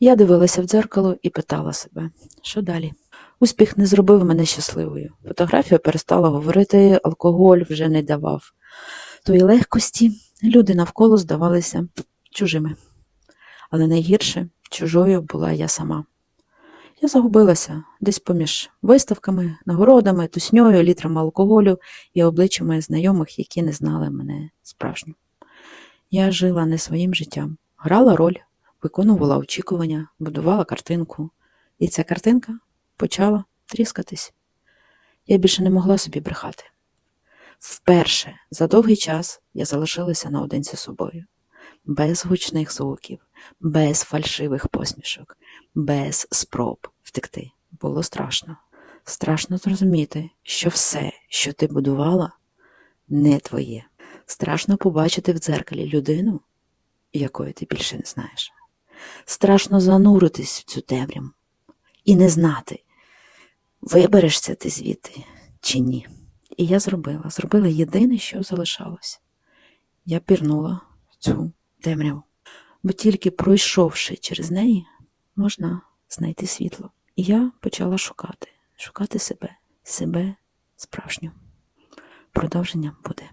Я дивилася в дзеркало і питала себе, що далі? Успіх не зробив мене щасливою. Фотографія перестала говорити, алкоголь вже не давав тої легкості. Люди навколо здавалися чужими. Але найгірше чужою була я сама. Я загубилася десь поміж виставками, нагородами, тусньою, літрами алкоголю і обличчями знайомих, які не знали мене справжньо. Я жила не своїм життям, грала роль, виконувала очікування, будувала картинку, і ця картинка почала тріскатись. Я більше не могла собі брехати. Вперше за довгий час я залишилася наодинці з собою, без гучних звуків, без фальшивих посмішок, без спроб втекти. Було страшно. Страшно зрозуміти, що все, що ти будувала, не твоє. Страшно побачити в дзеркалі людину, якої ти більше не знаєш. Страшно зануритись в цю темряву і не знати, виберешся ти звідти чи ні. І я зробила, зробила єдине, що залишалось. Я пірнула в цю темряву, бо тільки пройшовши через неї, можна знайти світло. І я почала шукати, шукати себе, себе справжню. Продовження буде.